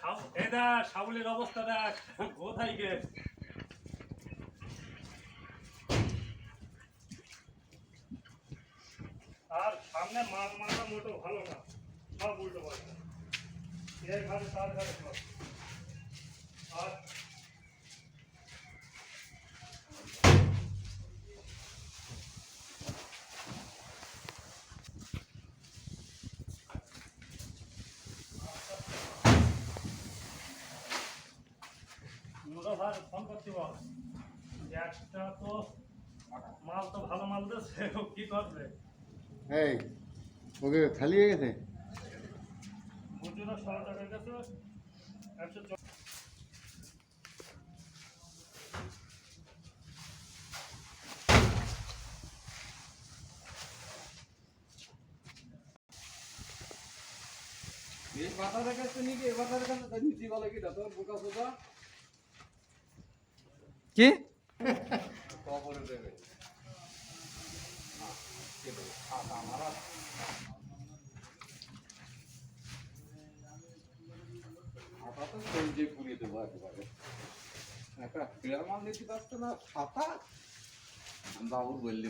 দেখ সাবলের অবস্থা দেখ, কোথায় গে? আর সামনে মাল মারা মোটো ভালো না, সব উল্টো পাল্টা। এর তার ঘরে মোটা ভাই ফোন করছি বল। একটা তো মাল তো ভালো মাল দিচ্ছে কি করবে? এই ওকে খালি হয়ে গেছে? মজুরা ষোলো টাকা গেছে একশো এই মাথা দেখাচ্ছে নাকি? এই মাথা দেখাচ্ছে তাই বলে কি তোর বোকা সোজা কি কবরে দেবে হাতা তো সেই যে পুড়িয়ে দেবো একেবারে একটা প্লেয়ার মাল নিতে পারছে না ছাতা বাবুর বললি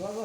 বাবা